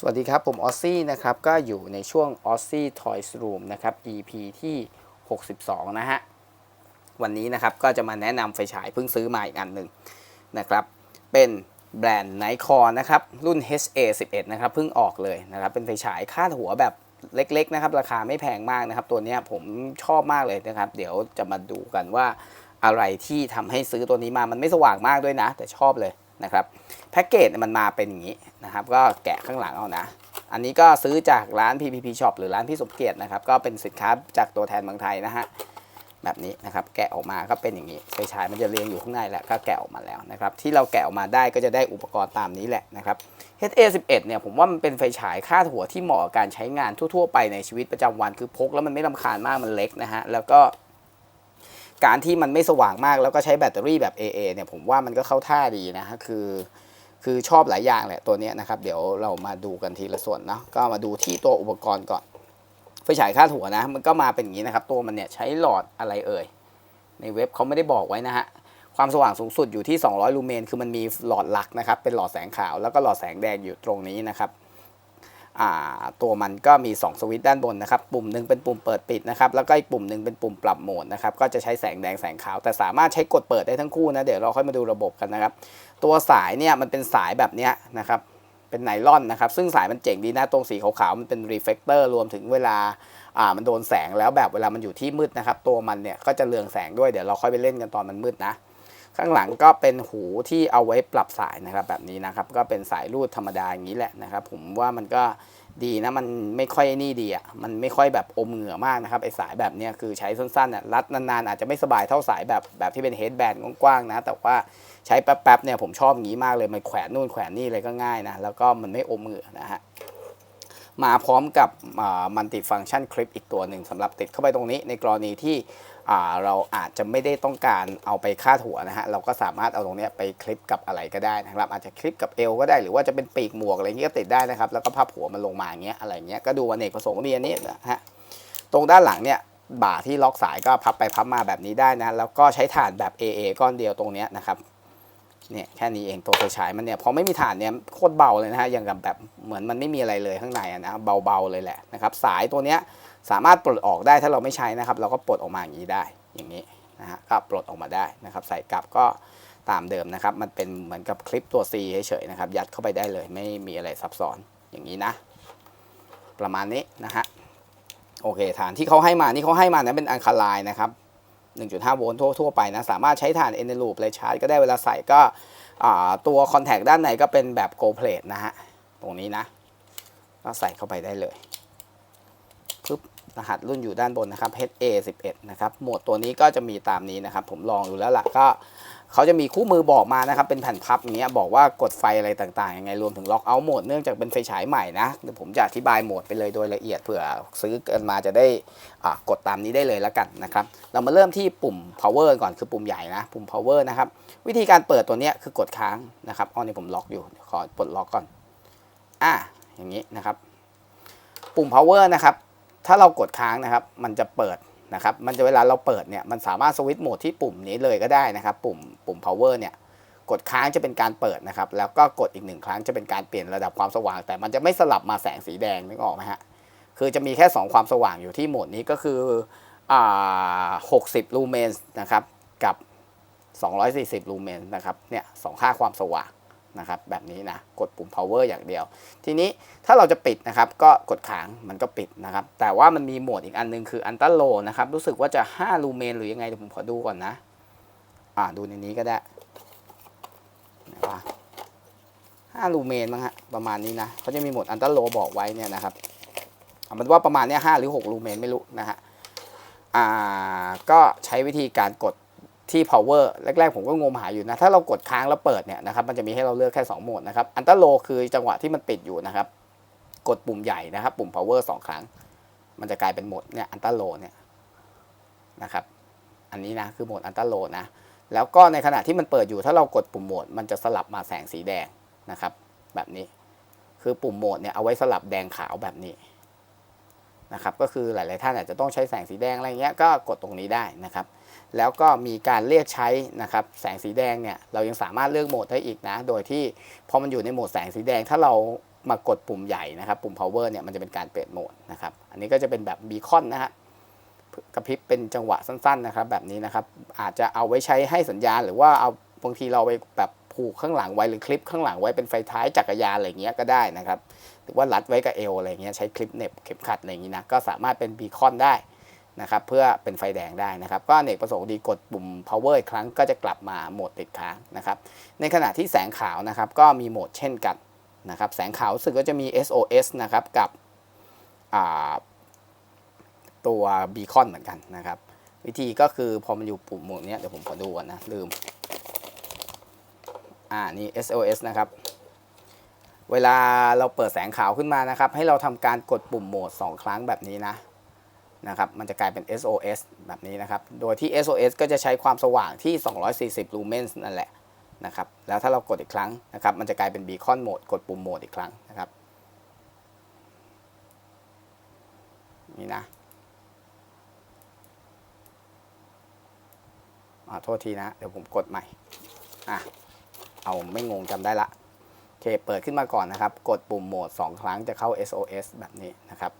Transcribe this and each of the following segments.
สวัสดีครับ ผมออซซี่นะครับ ก็อยู่ในช่วงออซซี่ Toys Room นะครับ EP ที่ 62 นะฮะ วันนี้นะครับก็จะมาแนะนำไฟฉายเพิ่งซื้อมาอีกอันหนึ่งนะครับ เป็นแบรนด์ไนคอนนะครับ รุ่น HA11 นะครับ เพิ่งออกเลยนะครับ เป็นไฟฉายคาดหัวแบบเล็กๆนะครับ ราคาไม่แพงมากนะครับ ตัวนี้ผมชอบมากเลยนะครับ เดี๋ยวจะมาดูกันว่าอะไรที่ทำให้ซื้อตัวนี้มามันไม่สว่างมากด้วยนะ แต่ชอบเลย นะครับแพ็กเกจมันมาเป็นอย่างนี้นะครับ ก็แกะข้างหลังเอานะ อันนี้ก็ซื้อจากร้าน PPP Shop หรือร้านพี่สมเกียรตินะครับ ก็เป็นสินค้าจากตัวแทนเมืองไทยนะฮะแบบนี้นะครับ แกะออกมาก็เป็นอย่างนี้ไฟฉายมันจะเรียงอยู่ข้างในแหละก็แกะออกมาแล้วนะครับ ที่เราแกะออกมาได้ก็จะได้อุปกรณ์ตามนี้แหละนะครับ HA11 เนี่ยผมว่ามันเป็นไฟฉายคาดหัวที่เหมาะกับการใช้งานทั่ว ๆ ไปในชีวิตประจำวันคือพกแล้วมันไม่ลำคาญมากมันเล็กนะฮะแล้วก็ การที่มันไม่สว่างมากแล้วก็ใช้แบตเตอรี่แบบ AA เนี่ยผมว่ามันก็เข้าท่าดีนะฮะคือ คือชอบหลายอย่างแหละตัวนี้นะครับเดี๋ยวเรามาดูกันทีละส่วนเนาะก็มาดูที่ตัวอุปกรณ์ก่อนไฟฉายคาดหัวนะ มันก็มาเป็นอย่างนี้นะครับ ตัวมันเนี่ยใช้หลอดอะไรเอ่ยในเว็บเขาไม่ได้บอกไว้นะฮะความสว่างสูงสุดอยู่ที่ 200 ลูเมน คือมันมีหลอดหลักนะครับ เป็นหลอดแสงขาว แล้วก็หลอดแสงแดงอยู่ตรงนี้นะครับ ตัวมันก็มี 2 สวิตช์ด้านบนนะครับ ปุ่มหนึ่งเป็นปุ่มเปิดปิดนะครับ แล้วก็อีกปุ่มหนึ่งเป็นปุ่มปรับโหมดนะครับ ก็จะใช้แสงแดงแสงขาว แต่สามารถใช้กดเปิดได้ทั้งคู่นะ เดี๋ยวเราค่อยมาดูระบบกันนะครับ ตัวสายเนี่ยมันเป็นสายแบบเนี้ยนะครับ เป็นไนลอนนะครับ ซึ่งสายมันเจ๋งดีนะ ตรงสีขาวๆ มันเป็นรีเฟกเตอร์รวมถึงเวลาอ่ามันโดนแสงแล้วแบบเวลามันอยู่ที่มืดนะครับ ตัวมันเนี่ยก็จะเรืองแสงด้วย เดี๋ยวเราค่อยไปเล่นกันตอนมันมืดนะ ข้างหลังก็เป็นหูที่เอาไว้ปรับสายนะครับแบบนี้นะครับ ก็เป็นสายรูดธรรมดาอย่างนี้แหละนะครับ ผมว่ามันก็ดีนะมันไม่ค่อยนี่ดีอะมันไม่ค่อยแบบอมเหงื่อมากนะครับไอสายแบบนี้คือใช้สั้นๆอะรัดนานๆอาจจะไม่สบายเท่าสายแบบแบบที่เป็นเฮดแบนกว้างๆนะ แต่ว่าใช้แป๊บๆเนี่ยผมชอบอย่างนี้มากเลยมันแขวนนู่นแขวนนี่เลยก็ง่ายนะแล้วก็มันไม่อมเหงื่อนะฮะมาพร้อมกับมัลติฟัง c t ชันคลิปอีกตัวหนึ่งสำหรับติดเข้าไปตรงนี้ในกรณีที่ เราอาจจะไม่ได้ต้องการเอาไปคาดหัวนะฮะเราก็สามารถเอาตรงนี้ไปคลิปกับอะไรก็ได้นะครับอาจจะคลิปกับเอวก็ได้หรือว่าจะเป็นปีกหมวกอะไรเงี้ยก็ติดได้นะครับแล้วก็พับหัวมันลงมาอย่างเงี้ยอะไรเงี้ยก็ดูอเนกประสงค์ก็มีอันนี้นะฮะตรงด้านหลังเนี่ยบ่าที่ล็อกสายก็พับไปพับมาแบบนี้ได้นะแล้วก็ใช้ฐานแบบ AA ก้อนเดียวตรงนี้นะครับ เนี่ยแค่นี้เองตัวไฟฉายมันเนี่ยพอไม่มีฐานเนี่ยโคตรเบาเลยนะฮะอย่างกับแบบเหมือนมันไม่มีอะไรเลยข้างในนะเบาๆเลยแหละนะครับสายตัวเนี้ยสามารถปลดออกได้ถ้าเราไม่ใช้นะครับ เราก็ปลดออกมาอย่างนี้ได้อย่างนี้นะฮะก็ปลดออกมาได้นะครับ ใส่กลับก็ตามเดิมนะครับ มันเป็นเหมือนกับคลิปตัว C เฉยๆนะครับ ยัดเข้าไปได้เลย ไม่มีอะไรซับซ้อนอย่างนี้นะ ประมาณนี้นะฮะโอเคฐานที่เขาให้มานี่เขาให้มานะเป็นอัลคาไลน์นะครับ 1.5 โวลต์ทั่ว ๆ ไปนะ สามารถใช้ฐานเอเนลูปเลยชาร์จก็ได้เวลาใส่ก็ตัวคอนแทคด้านในก็เป็นแบบโกลเพลทนะฮะ ตรงนี้นะ ก็ใส่เข้าไปได้เลยปึ๊บรหัสรุ่นอยู่ด้านบนนะครับ HA11 นะครับ โหมดตัวนี้ก็จะมีตามนี้นะครับ ผมลองดูแล้วล่ะก็ เขาจะมีคู่มือบอกมานะครับ เป็นแผ่นพับอย่างเงี้ยบอกว่ากดไฟอะไรต่างๆยังไงรวมถึงล็อกเอาท์โหมดเนื่องจากเป็นไฟฉายใหม่นะเดี๋ยวผมจะอธิบายโหมดไปเลยโดยละเอียดเผื่อซื้อกันมาจะได้กดตามนี้ได้เลยแล้วกันนะครับ เรามาเริ่มที่ปุ่ม power ก่อนคือปุ่มใหญ่นะ ปุ่ม power นะครับ วิธีการเปิดตัวเนี้ยคือกดค้างนะครับอ๋อนี่ผมล็อกอยู่ขอปลดล็อกก่อนอ่าอย่างนี้นะครับ ปุ่ม power นะครับ ถ้าเรากดค้างนะครับ มันจะเปิด นะครับมันจะเวลาเราเปิดเนี่ยมันสามารถสวิตช์โหมดที่ปุ่มนี้เลยก็ได้นะครับ ปุ่มปุ่ม power เนี่ยกดค้างจะเป็นการเปิดนะครับ แล้วก็กดอีกหนึ่งครั้งจะเป็นการเปลี่ยนระดับความสว่าง แต่มันจะไม่สลับมาแสงสีแดงนึกออกไหมฮะคือจะมีแค่ 2 ความสว่างอยู่ที่โหมดนี้ก็คืออ่า60ลูเมนนะครับกับ 240 ลูเมนนะครับเนี่ยสองค่าความสว่าง นะครับแบบนี้นะกดปุ่ม power อย่างเดียว ทีนี้ถ้าเราจะปิดนะครับก็กดค้างมันก็ปิดนะครับ แต่ว่ามันมีโหมดอีกอันหนึงคืออันต a โลนะครับ รู้สึกว่าจะ 5 ลูเมนหรือยังไงเดี๋ยวผมขอดูก่อนนะ อ่าดูในนี้ก็ได้ไหนวะ5ลูเมนมั้งฮะประมาณนี้นะเขาจะมีโหมดอันต a โลบอกไว้เนี่ยนะครับเอามันว่าประมาณเนี้ย5หรือ 6 ลูเมนไม่รู้นะฮะอ่าก็ใช้วิธีการกด ที่ power แรกๆ ผมก็งมหาอยู่นะ ถ้าเรากดค้างแล้วเปิดเนี่ยนะครับ มันจะมีให้เราเลือกแค่ 2 โหมดนะครับ อันต a โลคือจังหวะที่มันปิดอยู่นะครับ กดปุ่มใหญ่นะครับ ปุ่ม power 2 ครั้ง มันจะกลายเป็นโหมดเนี่ยอันต a โลเนี่ยนะครับ อันนี้นะคือโหมดอันต a โลนะ แล้วก็ในขณะที่มันเปิดอยู่ ถ้าเรากดปุ่มโหมด มันจะสลับมาแสงสีแดงนะครับ แบบนี้ คือปุ่มโหมดเนี่ยเอาไว้สลับแดงขาวแบบนี้ นะครับก็คือหลาย ๆ ท่านอาจจะต้องใช้แสงสีแดงอะไรเงี้ยก็กดตรงนี้ได้นะครับ แล้วก็มีการเรียกใช้นะครับแสงสีแดงเนี่ยเรายังสามารถเลือกโหมดได้อีกนะ โดยที่พอมันอยู่ในโหมดแสงสีแดงถ้าเรามากดปุ่มใหญ่นะครับปุ่ม power เนี่ยมันจะเป็นการเปลี่ยนโหมดนะครับอันนี้ก็จะเป็นแบบบีคอนนะฮะกระพริบเป็นจังหวะสั้น ๆ นะครับ แบบนี้นะครับอาจจะเอาไว้ใช้ให้สัญญาณ หรือว่าเอาบางทีเราไปแบบผูกข้างหลังไว้หรือคลิปข้างหลังไว้เป็นไฟท้ายจักรยานอะไรเงี้ยก็ได้นะครับ รือว่ารัดไว้กับเอวอะไรเงี้ยใช้คลิปเน็บเข็มขัดอะไรอย่างนี้นะก็สามารถเป็นบีคอนได้นะครับเพื่อเป็นไฟแดงได้นะครับ ก็เนกประสงค์ดีกดปุ่ม power อีกครั้งก็จะกลับมาโหมดติดค้างนะครับ ในขณะที่แสงขาวนะครับก็มีโหมดเช่นกันนะครับแสงขาวสึกก็จะมี SOS นะครับกับตัวบีคอนเหมือนกันนะครับ วิธีก็คือพอมันอยู่ปุ่มโหมดนี้เดี๋ยวผมขอดูก่อนนะลืมอ่านี่ SOS นะครับ เวลาเราเปิดแสงขาวขึ้นมานะครับ ให้เราทำการกดปุ่มโหมด 2 ครั้งแบบนี้นะนะครับมันจะกลายเป็น SOS แบบนี้นะครับ โดยที่ SOS ก็จะใช้ความสว่างที่ 240 ลูเมนส์นั่นแหละนะครับแล้วถ้าเรากดอีกครั้งนะครับ มันจะกลายเป็น Beacon Mode กดปุ่มโหมดอีกครั้งนะครับนี่นะอ่าโทษทีนะ เดี๋ยวผมกดใหม่อะเอาไม่งงจำได้ละ เคเปิดขึ้นมาก่อนนะครับ กดปุ่มโหมด 2 ครั้งจะเข้า SOS แบบนี้นะครับ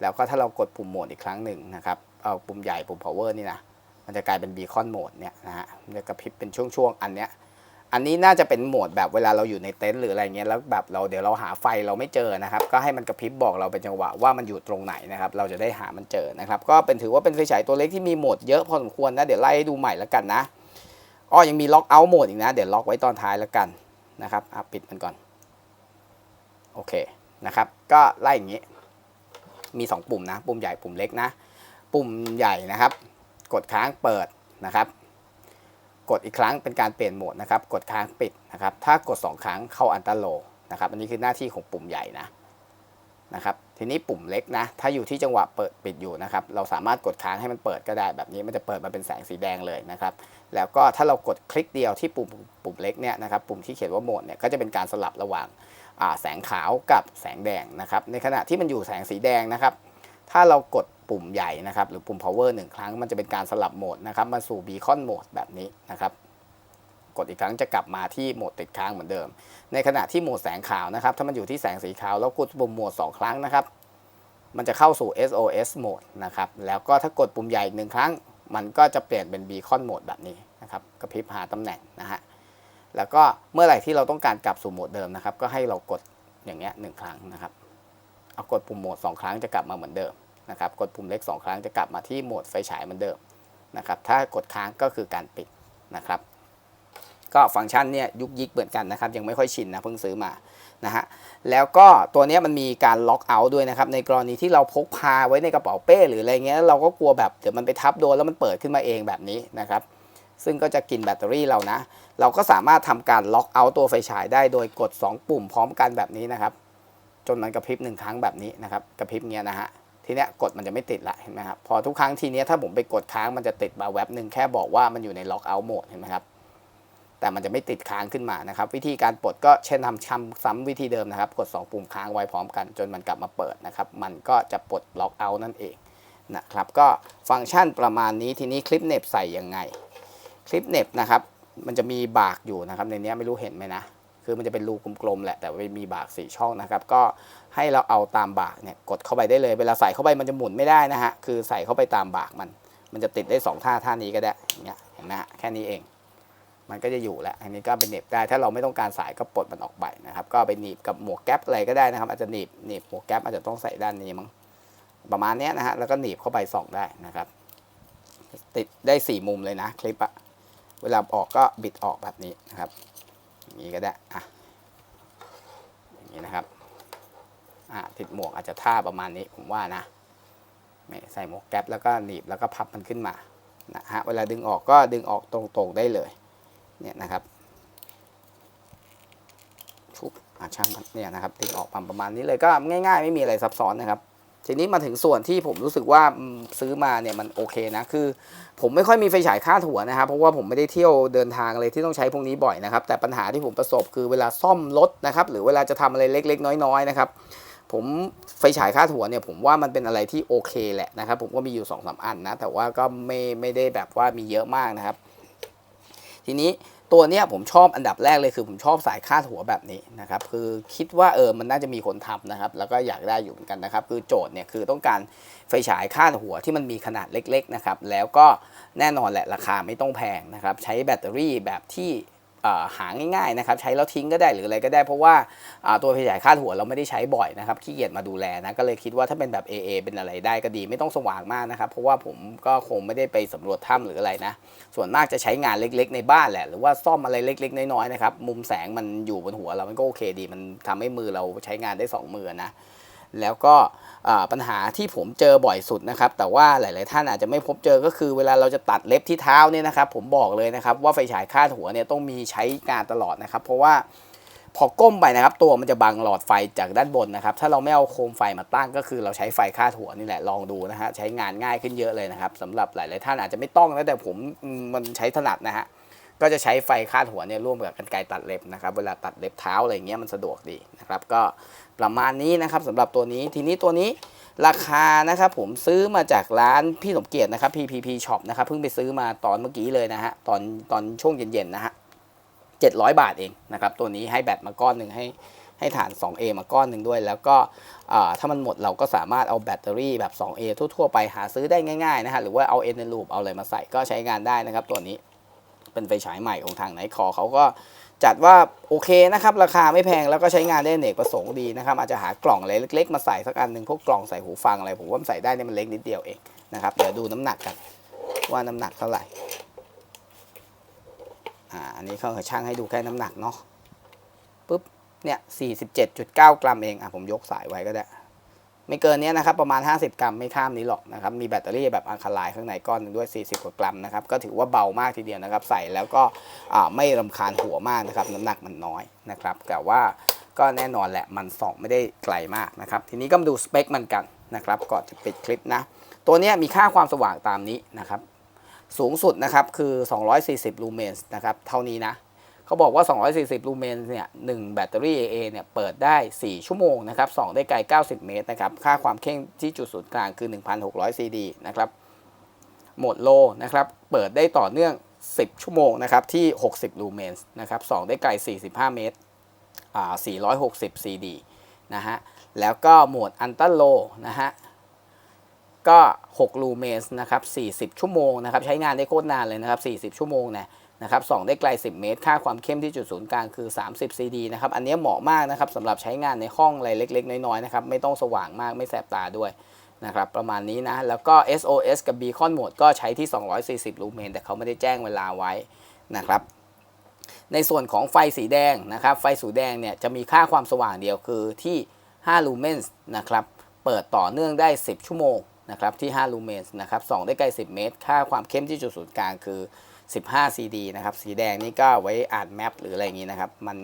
แล้วก็ถ้าเรากดปุ่มโหมดอีกครั้งหนึ่งนะครับ เอาปุ่มใหญ่ปุ่ม power นี่นะ มันจะกลายเป็น beacon mode เนี่ยนะฮะมันจะกระพริบเป็นช่วงๆ อันเนี้ย อันนี้น่าจะเป็นโหมดแบบเวลาเราอยู่ในเต็นท์หรืออะไรเงี้ย แล้วแบบเราเดี๋ยวเราหาไฟเราไม่เจอนะครับ ก็ให้มันกระพริบบอกเราเป็นจังหวะว่ามันอยู่ตรงไหนนะครับ เราจะได้หามันเจอนะครับ ก็เป็นถือว่าเป็นไฟฉายตัวเล็กที่มีโหมดเยอะพอสมควรนะ เดี๋ยวไล่ให้ดูใหม่แล้วกันนะ อ้อยังมีล็อกเอาท์โหมดอีกนะ เดี๋ยวล็อกไว้ตอนท้ายแล้วกัน นะครับอะปิดมันก่อน โอเคนะครับ ก็ไล่อย่างนี้ มี 2 ปุ่มนะ ปุ่มใหญ่ปุ่มเล็กนะ ปุ่มใหญ่นะครับ กดค้างเปิดนะครับ กดอีกครั้งเป็นการเปลี่ยนโหมดนะครับ กดค้างปิดนะครับ ถ้ากด 2 ครั้งเข้าอันตรโลนะครับ อันนี้คือหน้าที่ของปุ่มใหญ่นะนะครับทีนี้ปุ่มเล็กนะ ถ้าอยู่ที่จังหวะเปิดปิดอยู่นะครับ เราสามารถกดค้างให้มันเปิดก็ได้ แบบนี้มันจะเปิดมาเป็นแสงสีแดงเลยนะครับ แล้วก็ถ้าเรากดคลิกเดียวที่ปุ่มปุ่มเล็กเนี่ยนะครับ ปุ่มที่เขียนว่าโหมดเนี่ย ก็จะเป็นการสลับระหว่างาแสงขาวกับแสงแดงนะครับ ในขณะที่มันอยู่แสงสีแดงนะครับ ถ้าเรากดปุ่มใหญ่นะครับ หรือปุ่ม power หนึ่งครั้ง มันจะเป็นการสลับโหมดนะครับ มาสู่ beacon mode แบบนี้นะครับ กดอีกครั้งจะกลับมาที่โหมดติดค้างเหมือนเดิม ในขณะที่โหมดแสงขาวนะครับ ถ้ามันอยู่ที่แสงสีขาวแล้วกดปุ่มโหมด 2 ครั้งนะครับ มันจะเข้าสู่ SOS mode นะครับ แล้วก็ถ้ากดปุ่มใหญ่อีกหนึ่งครั้ง มันก็จะเปลี่ยนเป็น beacon mode แบบนี้นะครับกระพริบหาตำแหน่งนะฮะ แล้วก็เมื่อไหร่ที่เราต้องการกลับสู่โหมดเดิมนะครับ ก็ให้เรากดอย่างเงี้ยหนึ่งครั้งนะครับ เอากดปุ่มโหมด 2 ครั้งจะกลับมาเหมือนเดิมนะครับ กดปุ่มเล็ก 2 ครั้งจะกลับมาที่โหมดไฟฉายเหมือนเดิมนะครับ ถ้ากดค้างก็คือการปิดนะครับ ก็ฟังก์ชันเนี่ยยุกยิกเหมือนกันนะครับ ยังไม่ค่อยชินนะเพิ่งซื้อมานะฮะแล้วก็ตัวเนี้ยมันมีการล็อกเอาท์ด้วยนะครับ ในกรณีที่เราพกพาไว้ในกระเป๋าเป้ หรืออะไรเงี้ยเราก็กลัวแบบเดี๋ยวมันไปทับโดนแล้วมันเปิดขึ้นมาเองแบบนี้นะครับ ซึ่งก็จะกินแบตเตอรี่เรานะ เราก็สามารถทำการล็อกเอาท์ตัวไฟฉายได้โดยกด 2 ปุ่มพร้อมกันแบบนี้นะครับ จนมันกระพริบหนึ่งครั้งแบบนี้นะครับกระพริบเงี้ยนะฮะทีเนี้ยกดมันจะไม่ติดละเห็นไหมครับพอทุกครั้งทีเนี้ยถ้าผมไปกดค้างมันจะติดมาแว็บหนึ่งแค่บอกว่ามันอยู่ในล็อกเอาท์โหมดเห็นไหมครับ แต่มันจะไม่ติดค้างขึ้นมานะครับ วิธีการปลดก็เช่นทำช้ำซ้ำวิธีเดิมนะครับ กด 2 ปุ่มค้างไว้พร้อมกันจนมันกลับมาเปิดนะครับ มันก็จะปลดล็อกเอาท์นั่นเองนะครับ ก็ฟังก์ชันประมาณนี้ทีนี้คลิปเน็บใส่ยังไง คลิปเน็บนะครับ มันจะมีบากอยู่นะครับ ในนี้ไม่รู้เห็นไหมนะ คือมันจะเป็นรูกลมๆแหละแต่ว่ามีบากสี่ช่องนะครับ ก็ให้เราเอาตามบากเนี่ยกดเข้าไปได้เลยเวลาใส่เข้าไปมันจะหมุนไม่ได้นะฮะคือใส่เข้าไปตามบากมัน มันจะติดได้สองท่าท่านี้ก็ได้อย่างเงี้ยเห็นไหมฮะแค่นี้เอง มันก็จะอยู่แหละอันนี้ก็เป็นเหน็บได้ ถ้าเราไม่ต้องการสายก็ปลดมันออกไปนะครับ ก็ไปหนีบกับหมวกแก๊ปอะไรก็ได้นะครับ อาจจะหนีบหนีบหมวกแก๊ปอาจจะต้องใส่ด้านนี้มั้งประมาณนี้นะฮะแล้วก็หนีบเข้าไปส่องได้นะครับ ติดได้สี่มุมเลยนะคลิปอะเวลาออกก็บิดออกแบบนี้นะครับอย่างนี้ก็ได้อะอย่างนี้นะครับอะติดหมวกอาจจะท่าประมาณนี้ผมว่านะใส่หมวกแก๊ปแล้วก็หนีบแล้วก็พับมันขึ้นมานะฮะเวลาดึงออกก็ดึงออกตรงๆได้เลย เนี่ยนะครับชุบอะช่างมันเนี่ยนะครับดึงออกประมาณนี้เลยก็ง่าย ๆ ไม่มีอะไรซับซ้อนนะครับ ทีนี้มาถึงส่วนที่ผมรู้สึกว่าซื้อมาเนี่ยมันโอเคนะคือ ผมไม่ค่อยมีไฟฉายคาดหัวนะครับ เพราะว่าผมไม่ได้เที่ยวเดินทางอะไรที่ต้องใช้พวกนี้บ่อยนะครับ แต่ปัญหาที่ผมประสบคือเวลาซ่อมรถนะครับ หรือเวลาจะทำอะไรเล็ก ๆ น้อยๆนะครับผมไฟฉายคาดหัวเนี่ยผมว่ามันเป็นอะไรที่โอเคแหละนะครับ ผมก็มีอยู่2อสอันนะ แต่ว่าก็ไม่ไม่ได้แบบว่ามีเยอะมากนะครับ ทีนี้ ตัวเนี้ยผมชอบอันดับแรกเลยคือผมชอบสายคาดหัวแบบนี้นะครับคือคิดว่าเออมันน่าจะมีคนทำนะครับ แล้วก็อยากได้อยู่เหมือนกันนะครับ คือโจทย์เนี่ยคือต้องการไฟฉายคาดหัวที่มันมีขนาดเล็กๆนะครับแล้วก็แน่นอนแหละราคาไม่ต้องแพงนะครับใช้แบตเตอรี่แบบที่ หาง่ายๆนะครับใช้แล้วทิ้งก็ได้หรืออะไรก็ได้ เพราะว่าตัวไฟฉายคาดหัวเราไม่ได้ใช้บ่อยนะครับขี้เกียจมาดูแลนะก็เลยคิดว่าถ้าเป็นแบบ AA เป็นอะไรได้ก็ดีไม่ต้องสว่างมากนะครับเพราะว่าผมก็คงไม่ได้ไปสำรวจถ้ำหรืออะไรนะส่วนมากจะใช้งานเล็กๆ ในบ้านแหละ หรือว่าซ่อมอะไรเล็ก ๆ น้อยๆนะครับมุมแสงมันอยู่บนหัวเรามันก็โอเคดี มันทำให้มือเราใช้งานได้สองมือนะแล้วก็ ปัญหาที่ผมเจอบ่อยสุดนะครับ แต่ว่าหลาย ๆ ท่านอาจจะไม่พบเจอก็คือเวลาเราจะตัดเล็บที่เท้าเนี่ยนะครับ ผมบอกเลยนะครับว่าไฟฉายคาดหัวเนี่ยต้องมีใช้งานตลอดนะครับ เพราะว่าพอก้มไปนะครับ ตัวมันจะบังหลอดไฟจากด้านบนนะครับ ถ้าเราไม่เอาโคมไฟมาตั้งก็คือเราใช้ไฟคาดหัวนี่แหละลองดูนะฮะใช้งานง่ายขึ้นเยอะเลยนะครับสำหรับหลาย ๆ ท่านอาจจะไม่ต้องนะแต่ผมมันใช้ถนัดนะฮะ ก็จะใช้ไฟคาดหัวเนี่ยร่วมกับกันไกรตัดเล็บนะครับ เวลาตัดเล็บเท้าอะไรเงี้ยมันสะดวกดีนะครับ ก็ประมาณนี้นะครับสำหรับตัวนี้ทีนี้ตัวนี้ราคานะครับผมซื้อมาจากร้านพี่สมเกียรตินะครับ PPP Shop นะครับเพิ่งไปซื้อมาตอนเมื่อกี้เลยนะฮะตอนตอนช่วงเย็นๆนะฮะ700 บาทเองนะครับตัวนี้ให้แบตมาก้อนหนึ่งให้ให้ฐาน 2A มาก้อนหนึ่งด้วย แล้วก็ถ้ามันหมดเราก็สามารถเอาแบตเตอรี่แบบ 2A ทั่วๆไปหาซื้อได้ง่ายๆนะฮะหรือว่าเอาเอ็นในลูปเอาอะไรมาใส่ก็ใช้งานได้นะครับตัวนี้ เป็นไฟฉายใหม่ของทางไนคอเขาก็จัดว่าโอเคนะครับราคาไม่แพงแล้วก็ใช้งานได้เนกประสงค์ดีนะครับอาจจะหากล่องอะไรเล็ก ๆ มาใส่สักอันหนึ่งพวกกล่องใส่หูฟังอะไรผมว่าใส่ได้เนี่ยมันเล็กนิดเดียวเองนะครับเดี๋ยวดูน้ำหนักกันว่าน้ำหนักเท่าไหร่อ่าอันนี้เขาช่างให้ดูแค่น้ำหนักเนาะปุ๊บเนี่ย47.9 กรัมเองอะผมยกสายไว้ก็ได้ ไม่เกินนี้นะครับประมาณ 50 กรัมไม่ข้ามนี้หรอกนะครับมีแบตเตอรี่แบบอัลคาไลน์ข้างในก้อนนึงด้วย 40 กว่ากรัมนะครับก็ถือว่าเบามากทีเดียวนะครับ ใส่แล้วก็ไม่รำคาญหัวมากนะครับน้ำหนักมันน้อยนะครับแต่ว่าก็แน่นอนแหละมันส่องไม่ได้ไกลมากนะครับทีนี้ก็มาดูสเปคมันกันนะครับก่อนจะปิดคลิปนะตัวนี้มีค่าความสว่างตามนี้นะครับสูงสุดนะครับคือ 240 ลูเมนส์นะครับเท่านี้นะ เขาบอกว่า 240 ลูเมนเนี่ยหแบตเตอรี่ AA เนี่ยเปิดได้ 4 ชั่วโมงนะครับส่องได้ไกล 90 เมตรนะครับ ค่าความเข้มที่จุดศูนย์กลางคือ 1,600ซีดีนะครับ โหมดโลนะครับ เปิดได้ต่อเนื่อง 10 ชั่วโมงนะครับที่ 60 ลูเมนส์นะครับส่องได้ไกล 45 เมตรอ่า460ซีดีนะฮะ แล้วก็โหมดอันตันโลนะฮะก็ 6 ลูเมนส์นะครับ 40 ชั่วโมงนะครับ ใช้งานได้โคตรนานเลยนะครับ 40 ชั่วโมงเนี่ย นะครับส่องได้ไกล 10 เมตร ค่าความเข้มที่จุดศูนย์กลางคือ 30 CD นะครับ อันนี้เหมาะมากนะครับสำหรับใช้งานในห้องอะไรเล็ก ๆ น้อย ๆ นะครับ ไม่ต้องสว่างมากไม่แสบตาด้วยนะครับ ประมาณนี้นะ แล้วก็ SOS กับ Beacon Mode ก็ใช้ที่ 240 ลูเมน แต่เขาไม่ได้แจ้งเวลาไว้นะครับในส่วนของไฟสีแดงนะครับ ไฟสีแดงเนี่ยจะมีค่าความสว่างเดียวคือที่ 5 ลูเมนนะครับ เปิดต่อเนื่องได้ 10 ชั่วโมงนะครับที่ 5 ลูเมนนะครับส่องได้ไกล 10 เมตร ค่าความเข้มที่จุดศูนย์กลางคือ 15 CD นะครับ สีแดงนี่ก็ไว้อ่านแมปหรืออะไรอย่างนี้นะครับ มัน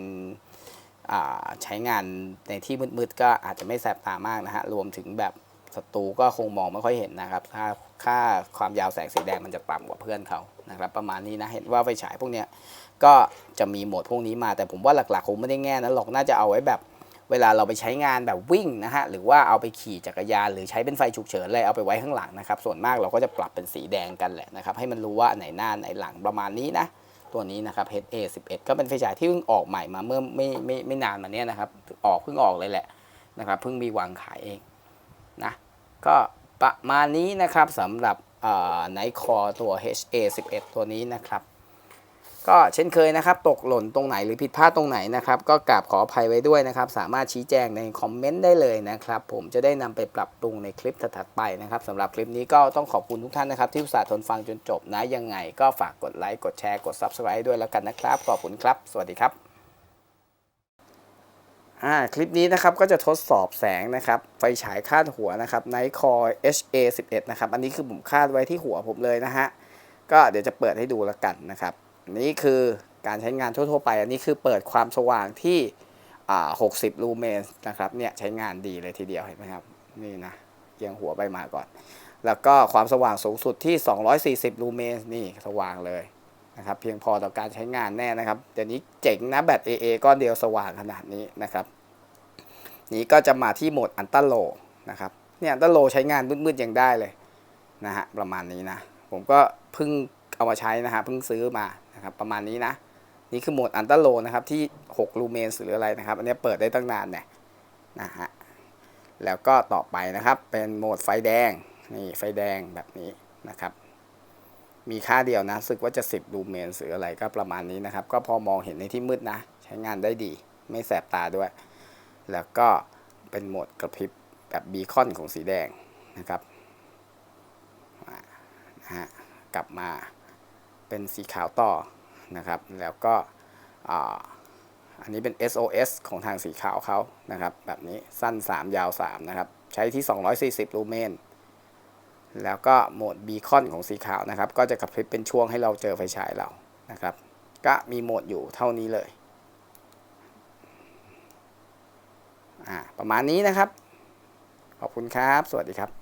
ใช้งานในที่มืดๆก็อาจจะไม่แสบตามากนะฮะ รวมถึงแบบศัตรูก็คงมองไม่ค่อยเห็นนะครับ ถ้าค่าความยาวแสงสีแดงมันจะต่ำกว่าเพื่อนเขานะครับ ประมาณนี้นะ เห็นว่าไฟฉายพวกเนี้ยก็จะมีโหมดพวกนี้มา แต่ผมว่าหลักๆคงไม่ได้แง่นั้นหรอก น่าจะเอาไว้แบบ เวลาเราไปใช้งานแบบวิ่งนะฮะหรือว่าเอาไปขี่จักรยาน หรือใช้เป็นไฟฉุกเฉินเลยเอาไปไว้ข้างหลังนะครับส่วนมากเราก็จะปรับเป็นสีแดงกันแหละนะครับให้มันรู้ว่าไหนหน้าไหนหลังประมาณนี้นะตัวนี้นะครับ HA11 ก็เป็นไฟฉายที่เพิ่งออกใหม่มาเมื่อไม่ไม่ไม่นานมาเนี้ยนะครับออกเพิ่งออกเลยแหละนะครับเพิ่งมีวางขายเองนะก็ประมาณนี้นะครับสำหรับไนคอตัว HA11 ตัวนี้นะครับ ก็เช่นเคยนะครับ ตกหล่นตรงไหนหรือผิดพลาดตรงไหนนะครับ ก็กราบขออภัยไว้ด้วยนะครับ สามารถชี้แจงในคอมเมนต์ได้เลยนะครับ ผมจะได้นำไปปรับปรุงในคลิปถัดไปนะครับสำหรับคลิปนี้ก็ต้องขอบคุณทุกท่านนะครับ ที่อุตส่าห์ทนฟังจนจบนะยังไง ก็ฝากกดไลค์กดแชร์กด Subscribe ด้วยแล้วกันนะครับขอบคุณครับ สวัสดีครับอ่าคลิปนี้นะครับก็จะทดสอบแสงนะครับไฟฉายคาดหัวนะครับ Nightcore HA11 นะครับอันนี้คือผมคาดไว้ที่หัวผมเลยนะฮะก็เดี๋ยวจะเปิดให้ดูแล้วกันนะครับ นี่คือการใช้งานทั่วๆไป อันนี้คือเปิดความสว่างที่60 ลูเมนนะครับเนี่ยใช้งานดีเลยทีเดียวเห็นไหมครับ นี่นะเอียงหัวไปมาก่อน แล้วก็ความสว่างสูงสุดที่ 240 ลูเมนนี่สว่างเลยนะครับเพียงพอต่อการใช้งานแน่นะครับเดี๋ยวนี้เจ๋งนะแบต AA ก้อนเดียวสว่างขนาดนี้นะครับ นี้ก็จะมาที่โหมดอันต้าโลนะครับเนี่ยอันต้าโลใช้งานมืดๆยังได้เลยนะฮะประมาณนี้นะ ผมก็เพิ่ง เอามาใช้นะฮะเพิ่งซื้อมานะครับประมาณนี้นะ นี่คือโหมดอันต้าโลนะครับที่ 6 ลูเมนหรืออะไรนะครับ อันนี้เปิดได้ตั้งนานเนี่ยนะฮะแล้วก็ต่อไปนะครับเป็นโหมดไฟแดงนี่ไฟแดงแบบนี้นะครับ มีค่าเดียวนะสึกว่าจะ 10 ลูเมนหรืออะไรก็ประมาณนี้นะครับ ก็พอมองเห็นในที่มืดนะ ใช้งานได้ดี ไม่แสบตาด้วย แล้วก็เป็นโหมดกระพริบแบบบีคอนของสีแดงนะครับนะฮะกลับมา เป็นสีขาวต่อนะครับ แล้วก็ออันนี้เป็น SOS ของทางสีขาวเขานะครับ แบบนี้สั้น 3 ยาว 3 นะครับ ใช้ที่ 240 ลูเมน แล้วก็โหมดบีคอนของสีขาวนะครับ ก็จะกระพริบเป็นช่วงให้เราเจอไฟฉายเรานะครับ ก็มีโหมดอยู่เท่านี้เลยอ่าประมาณนี้นะครับ ขอบคุณครับ สวัสดีครับ